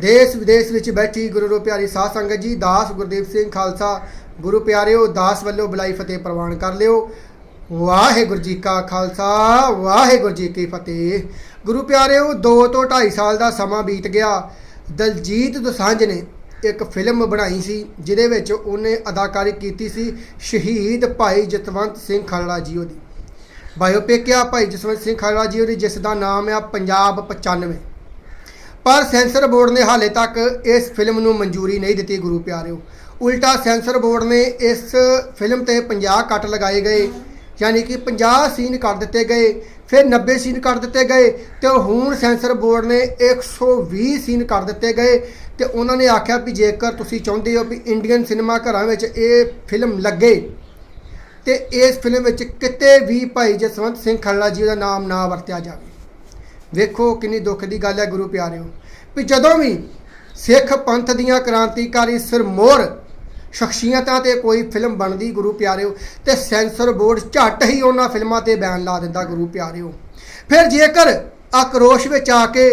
ਦੇਸ਼ ਵਿਦੇਸ਼ ਵਿੱਚ ਬੈਠੀ ਗੁਰੂ ਰੋ ਪਿਆਰੀ ਸਾਧ ਸੰਗਤ ਜੀ, ਦਾਸ ਗੁਰਦੇਵ ਸਿੰਘ ਖਾਲਸਾ, ਗੁਰੂ ਪਿਆਰਿਓ, ਦਾਸ ਵੱਲੋਂ ਬੁਲਾਈ ਫਤਿਹ ਪ੍ਰਵਾਨ ਕਰ ਲਿਓ। ਵਾਹਿਗੁਰੂ ਜੀ ਕਾ ਖਾਲਸਾ, ਵਾਹਿਗੁਰੂ ਜੀ ਕੀ ਫਤਿਹ। ਗੁਰੂ ਪਿਆਰਿਓ 2 ਤੋਂ 2.5 ਸਾਲ ਦਾ ਸਮਾਂ ਬੀਤ ਗਿਆ। ਦਲਜੀਤ ਦੋਸਾਂਝ ਨੇ ਇੱਕ ਫਿਲਮ ਬਣਾਈ ਸੀ, ਜਿਹਦੇ ਵਿੱਚ ਉਹਨੇ ਅਦਾਕਾਰੀ ਕੀਤੀ ਸੀ ਸ਼ਹੀਦ ਭਾਈ ਜਤਵੰਤ ਸਿੰਘ ਖਾਲੜਾ ਜੀ ਉਹਦੀ। ਬਾਇਓਪਿਕ ਆ ਭਾਈ ਜਸਵੰਤ ਸਿੰਘ ਖਾਲੜਾ ਜੀ ਉਹਦੀ, ਜਿਸ ਦਾ ਨਾਮ ਆ ਪੰਜਾਬ 95 ਪਰ ਸੈਂਸਰ ਬੋਰਡ ਨੇ ਹਾਲੇ ਤੱਕ ਇਸ ਫਿਲਮ ਨੂੰ ਮਨਜ਼ੂਰੀ ਨਹੀਂ ਦਿੱਤੀ ਗੁਰੂ ਪਿਆਰਿਓ। ਉਲਟਾ ਸੈਂਸਰ ਬੋਰਡ ਨੇ ਇਸ ਫਿਲਮ ਤੇ 50 ਕੱਟ ਲਗਾਏ ਗਏ, ਯਾਨੀ ਕਿ 50 ਸੀਨ ਕਰ ਦਿੱਤੇ ਗਏ, ਫਿਰ 90 ਸੀਨ ਕਰ ਦਿੱਤੇ ਗਏ ਤੇ ਹੁਣ ਸੈਂਸਰ ਬੋਰਡ ਨੇ 120 ਸੀਨ ਕਰ ਦਿੱਤੇ ਗਏ ਤੇ ਉਹਨਾਂ ਨੇ ਆਖਿਆ ਵੀ ਜੇਕਰ ਤੁਸੀਂ ਚਾਹੁੰਦੇ ਹੋ ਵੀ ਇੰਡੀਅਨ ਸਿਨੇਮਾ ਘਰਾਂ ਵਿੱਚ ਇਹ ਫਿਲਮ ਲੱਗੇ, ਤੇ ਇਸ ਫਿਲਮ ਵਿੱਚ ਕਿਤੇ ਵੀ ਭਾਈ ਜਸਵੰਤ ਸਿੰਘ ਖੱਲਾ ਜੀ ਦਾ ਨਾਮ ਨਾ ਵਰਤਿਆ ਜਾਵੇ। ਵੇਖੋ ਕਿੰਨੀ ਦੁੱਖ ਦੀ ਗੱਲ ਹੈ ਗੁਰੂ ਪਿਆਰਿਓ, ਵੀ ਜਦੋਂ ਵੀ ਸਿੱਖ ਪੰਥ ਦੀਆਂ ਕ੍ਰਾਂਤੀਕਾਰੀ ਸਿਰਮੌਰ ਸ਼ਖਸੀਅਤਾਂ ਤੇ ਕੋਈ ਫਿਲਮ ਬਣਦੀ ਗੁਰੂ ਪਿਆਰਿਓ, ਤੇ ਸੈਂਸਰ ਬੋਰਡ ਝੱਟ ਹੀ ਉਹਨਾਂ ਫਿਲਮਾਂ ਤੇ ਬੈਨ ਲਾ ਦਿੰਦਾ ਗੁਰੂ ਪਿਆਰਿਓ। ਫਿਰ ਜੇਕਰ ਆਕਰੋਸ਼ ਵਿੱਚ ਆ ਕੇ,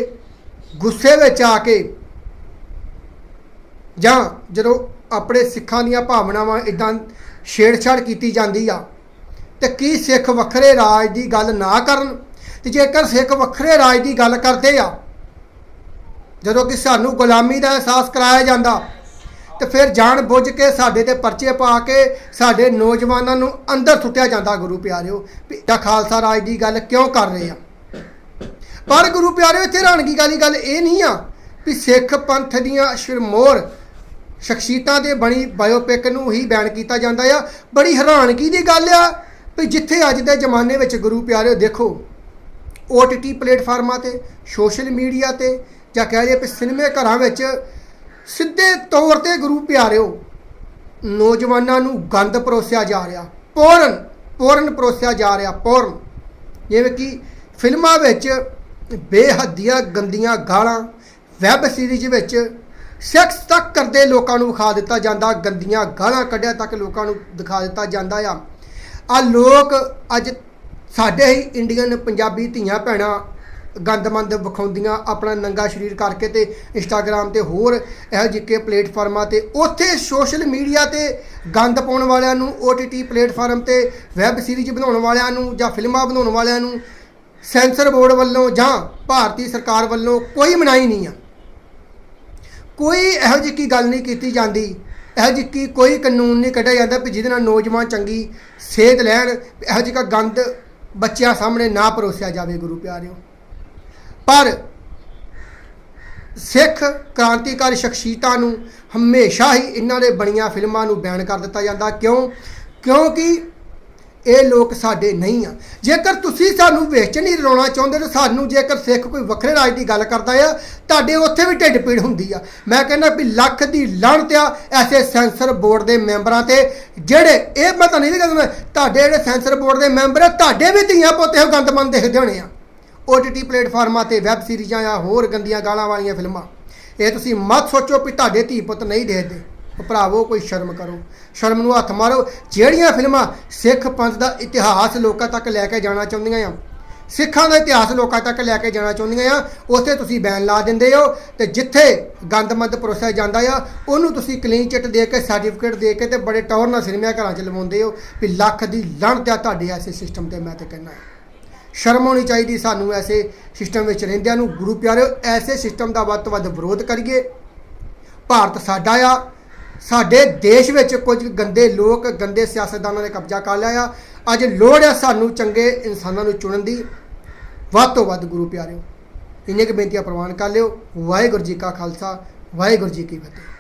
ਗੁੱਸੇ ਵਿੱਚ ਆ ਕੇ, ਜਾਂ ਜਦੋਂ ਆਪਣੇ ਸਿੱਖਾਂ ਦੀਆਂ ਭਾਵਨਾਵਾਂ ਇਦਾਂ ਛੇੜਛਾੜ ਕੀਤੀ ਜਾਂਦੀ ਆ, ਤੇ ਕੀ ਸਿੱਖ ਵੱਖਰੇ ਰਾਜ ਦੀ ਗੱਲ ਨਾ ਕਰਨ? ਤੇ ਜੇਕਰ ਸਿੱਖ ਵੱਖਰੇ ਰਾਜ ਦੀ ਗੱਲ ਕਰਦੇ ਆ, ਜਦੋਂ ਕਿ ਸਾਨੂੰ ਗੁਲਾਮੀ ਦਾ ਅਹਿਸਾਸ ਕਰਾਇਆ ਜਾਂਦਾ, ਤੇ ਫਿਰ ਜਾਣ ਬੁੱਝ ਕੇ ਸਾਡੇ ਤੇ ਪਰਚੇ ਪਾ ਕੇ ਸਾਡੇ ਨੌਜਵਾਨਾਂ ਨੂੰ ਅੰਦਰ ਸੁੱਟਿਆ ਜਾਂਦਾ, ਗੁਰੂ ਪਿਆਰਿਓ, ਵੀ ਖਾਲਸਾ ਰਾਜ ਦੀ ਗੱਲ ਕਿਉਂ ਕਰ ਰਹੇ ਆ? ਪਰ ਗੁਰੂ ਪਿਆਰਿਓ, ਇੱਥੇ ਹੈਰਾਨਗੀ ਵਾਲੀ ਗੱਲ ਇਹ ਨਹੀਂ ਆ ਵੀ ਸਿੱਖ ਪੰਥ ਦੀਆਂ ਸ਼ਰਮੋਰ ਸ਼ਖਸੀਅਤਾਂ ਦੇ ਬਣੀ ਬਾਇਓਪਿਕ ਨੂੰ ਹੀ ਬੈਨ ਕੀਤਾ ਜਾਂਦਾ ਆ। ਬੜੀ ਹੈਰਾਨਗੀ ਦੀ ਗੱਲ ਆ ਵੀ ਜਿੱਥੇ ਅੱਜ ਦੇ ਜ਼ਮਾਨੇ ਵਿੱਚ ਗੁਰੂ ਪਿਆਰਿਓ, ਦੇਖੋ OTT ਪਲੇਟਫਾਰਮਾਂ ਤੇ ਸੋਸ਼ਲ ਮੀਡੀਆ ਤੇ, ਜਾਂ ਕਹਿ ਲਈਏ ਵੀ ਸਿਨੇਮੇ ਘਰਾਂ ਵਿੱਚ ਸਿੱਧੇ ਤੌਰ ਤੇ ਗੁਰੂ ਪਿਆਰਿਓ, ਨੌਜਵਾਨਾਂ ਨੂੰ ਗੰਦ ਪਰੋਸਿਆ ਜਾ ਰਿਹਾ ਪੋਰਨ ਪੋਰਨ ਪਰੋਸਿਆ ਜਾ ਰਿਹਾ ਪੋਰਨ ਜਿਵੇਂ ਕਿ ਫਿਲਮਾਂ ਵਿੱਚ ਬੇਹੱਦੀਆਂ ਗੰਦੀਆਂ ਗਾਲਾਂ ਵੈਬ ਸੀਰੀਜ਼ ਵਿੱਚ ਸੈਕਸ ਤੱਕ ਕਰਦੇ ਲੋਕਾਂ ਨੂੰ ਵਿਖਾ ਦਿੱਤਾ ਜਾਂਦਾ, ਗੰਦੀਆਂ ਗਾਲਾਂ ਕੱਢਿਆ ਤੱਕ ਲੋਕਾਂ ਨੂੰ ਦਿਖਾ ਦਿੱਤਾ ਜਾਂਦਾ ਆ। ਆ ਲੋਕ ਅੱਜ ਸਾਡੇ ਹੀ ਇੰਡੀਅਨ ਪੰਜਾਬੀ ਧੀਆਂ ਭੈਣਾਂ ਗੰਦਮੰਦ ਵਿਖਾਉਂਦੀਆਂ ਆਪਣਾ ਨੰਗਾ ਸਰੀਰ ਕਰਕੇ ਤੇ ਇੰਸਟਾਗ੍ਰam ਤੇ ਹੋਰ ਇਹੋ ਜਿਹੇ ਪਲੇਟਫਾਰਮਾਂ ਤੇ ਉੱਥੇ ਸੋਸ਼ਲ ਮੀਡੀਆ ਤੇ ਗੰਦ ਪਾਉਣ ਵਾਲਿਆਂ ਨੂੰ OTT ਪਲੇਟਫਾਰਮ ਤੇ ਵੈਬ ਸੀਰੀਜ਼ ਬਣਾਉਣ ਵਾਲਿਆਂ ਨੂੰ ਜਾਂ ਫਿਲਮਾਂ ਬਣਾਉਣ ਵਾਲਿਆਂ ਨੂੰ ਸੈਂਸਰ ਬੋਰਡ ਵੱਲੋਂ ਜਾਂ ਭਾਰਤੀ ਸਰਕਾਰ ਵੱਲੋਂ ਕੋਈ ਮਨਾਹੀ ਨਹੀਂ ਆ। ਕੋਈ ਇਹੋ ਜਿਹੀ ਗੱਲ ਨਹੀਂ ਕੀਤੀ ਜਾਂਦੀ। ਇਹੋ ਜਿਹੀ ਕੀ ਕੋਈ ਕਾਨੂੰਨ ਨਹੀਂ ਕੱਢਿਆ ਜਾਂਦਾ ਵੀ ਜਿਹਦੇ ਨਾਲ ਨੌਜਵਾਨ ਚੰਗੀ ਸਿਹਤ ਲੈਣ, ਇਹੋ ਜਿਹਾ ਗੰਦ ਬੱਚਿਆਂ ਸਾਹਮਣੇ ਨਾ ਪਰੋਸਿਆ ਜਾਵੇ ਗੁਰੂ ਪਿਆਰਿਓ। ਪਰ ਸਿੱਖ ਕ੍ਰਾਂਤੀਕਾਰੀ ਸ਼ਖਸੀਅਤਾਂ ਨੂੰ ਹਮੇਸ਼ਾ ਹੀ ਇਹਨਾਂ ਦੇ ਬਣੀਆਂ ਫਿਲਮਾਂ ਨੂੰ ਬੈਨ ਕਰ ਦਿੱਤਾ ਜਾਂਦਾ। ਕਿਉਂ? ਕਿਉਂਕਿ ਇਹ ਲੋਕ ਸਾਡੇ ਨਹੀਂ ਆ। ਜੇਕਰ ਤੁਸੀਂ ਸਾਨੂੰ ਵਿੱਚ ਨਹੀਂ ਰਲਾਉਣਾ ਚਾਹੁੰਦੇ ਤਾਂ ਸਾਨੂੰ ਜੇਕਰ ਸਿੱਖ ਕੋਈ ਵੱਖਰੇ ਰਾਜ ਦੀ ਗੱਲ ਕਰਦਾ ਆ, ਤੁਹਾਡੇ ਉੱਥੇ ਵੀ ਢਿੱਡ ਪੀੜ ਹੁੰਦੀ ਆ। ਮੈਂ ਕਹਿੰਦਾ ਵੀ ਲੱਖ ਦੀ ਲਾਹਣਤ ਆ ਐਸੇ ਸੈਂਸਰ ਬੋਰਡ ਦੇ ਮੈਂਬਰਾਂ ਤੇ, ਜਿਹੜੇ ਇਹ ਮੈਂ ਤਾਂ ਨਹੀਂ ਕਹਿੰਦਾ ਤੁਹਾਡੇ ਜਿਹੜੇ ਸੈਂਸਰ ਬੋਰਡ ਦੇ ਮੈਂਬਰ ਆ, ਤੁਹਾਡੇ ਵੀ ਧੀਆਂ ਪੁੱਤ ਇਹੋ ਗੰਦਮੰਦ ਦੇਖਦੇ ਹੋਣੇ ਆ। OTT ਪਲੇਟਫਾਰਮਾਂ ਤੇ ਵੈਬ ਸੀਰੀਜ਼ਾਂ ਜਾਂ ਹੋਰ ਗੰਦੀਆਂ ਗਾਲਾਂ ਵਾਲੀਆਂ ਫਿਲਮਾਂ। ਇਹ ਤੁਸੀਂ ਮਤ ਸੋਚੋ ਵੀ ਤੁਹਾਡੇ ਧੀ ਪੁੱਤ ਨਹੀਂ ਦੇਖਦੇ। ਭਰਾਵੋ, ਕੋਈ ਸ਼ਰਮ ਕਰੋ। ਸ਼ਰਮ ਨੂੰ ਹੱਥ ਮਾਰੋ। ਜਿਹੜੀਆਂ ਫਿਲਮਾਂ ਸਿੱਖ ਪੰਥ ਦਾ ਇਤਿਹਾਸ ਲੋਕਾਂ ਤੱਕ ਲੈ ਕੇ ਜਾਣਾ ਚਾਹੁੰਦੀਆਂ ਆ, ਸਿੱਖਾਂ ਦਾ ਇਤਿਹਾਸ ਲੋਕਾਂ ਤੱਕ ਲੈ ਕੇ ਜਾਣਾ ਚਾਹੁੰਦੀਆਂ ਆ, ਉੱਥੇ ਤੁਸੀਂ ਬੈਨ ਲਾ ਦਿੰਦੇ ਹੋ ਤੇ ਜਿੱਥੇ ਗੰਦਮੰਦ ਪਰੋਸਿਆ ਜਾਂਦਾ ਆ, ਉਹਨੂੰ ਤੁਸੀਂ ਕਲੀਨ ਚਿੱਟ ਦੇ ਕੇ ਸਰਟੀਫਿਕੇਟ ਦੇ ਕੇ ਤੇ ਬੜੇ ਟੌਰ ਨਾਲ ਸਿਨੇਮਾ ਘਰਾਂ 'ਚ ਲਵਾਉਂਦੇ ਹੋ ਵੀ ਲੱਖ ਦੀ ਲਣਤ ਆ ਤੁਹਾਡੇ ਐਸੇ ਸਿਸਟਮ ਤੇ ਮੈਂ ਤੇ ਕਹਿੰਦਾ ਸ਼ਰਮ ਹੋਣੀ ਚਾਹੀਦੀ ਸਾਨੂੰ ਐਸੇ ਸਿਸਟਮ ਵਿੱਚ ਰਹਿੰਦਿਆਂ ਨੂੰ। ਗੁਰੂ ਪਿਆਰਿਓ, ਐਸੇ ਸਿਸਟਮ ਦਾ ਵੱਧ ਤੋਂ ਵੱਧ ਵਿਰੋਧ ਕਰੀਏ। ਭਾਰਤ ਸਾਡਾ ਆ ਸਾਡੇ ਦੇਸ਼ ਵਿੱਚ ਕੁਝ ਗੰਦੇ ਲੋਕ, ਗੰਦੇ ਸਿਆਸਤਦਾਨਾਂ ਨੇ ਕਬਜ਼ਾ ਕਰ ਲਿਆ ਆ। ਅੱਜ ਲੋੜ ਆ ਸਾਨੂੰ ਚੰਗੇ ਇਨਸਾਨਾਂ ਨੂੰ ਚੁਣਨ ਦੀ। ਵੱਧ ਤੋਂ ਵੱਧ ਗੁਰੂ ਪਿਆਰਿਓ, ਇੰਨੇ ਕੁ ਬੇਨਤੀਆਂ ਪ੍ਰਵਾਨ ਕਰ ਲਿਓ। ਵਾਹਿਗੁਰੂ ਜੀ ਕਾ ਖਾਲਸਾ, ਵਾਹਿਗੁਰੂ ਜੀ ਕੀ ਫਤਿਹ।